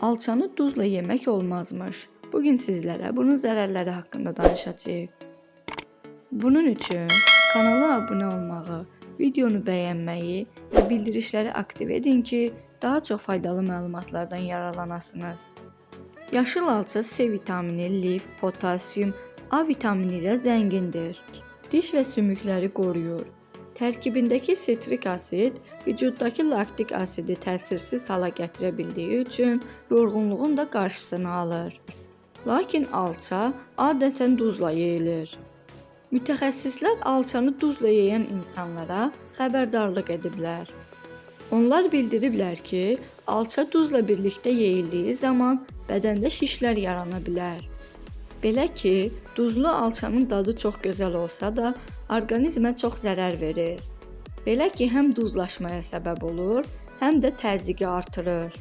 Alçanı duzla yemək olmazmış. Bugün sizlərə bunun zərərləri haqqında danışacağıq. Bunun üçün kanala abunə olmağı, videonu bəyənməyi və bildirişləri aktiv edin ki, daha çox faydalı məlumatlardan yararlanasınız. Yaşıl alça C vitamini, lif, potasyum, A vitamini ilə zəngindir. Diş və sümükləri qoruyur. Tərkibindəki sitrik asid vücuddakı laktik asidi təsirsiz hala gətirə bildiyi üçün yorğunluğun da qarşısını alır. Lakin alça adətən duzla yeyilir. Mütəxəssislər alçanı duzla yeyən insanlara xəbərdarlıq ediblər. Onlar bildiriblər ki, alça duzla birlikdə yeyildiyi zaman bədəndə şişlər yarana bilər. Belə ki, duzlu alçanın dadı çox gözəl olsa da, orqanizmə çox zərər verir. Belə ki, həm duzlaşmaya səbəb olur, həm də təzyiqi artırır.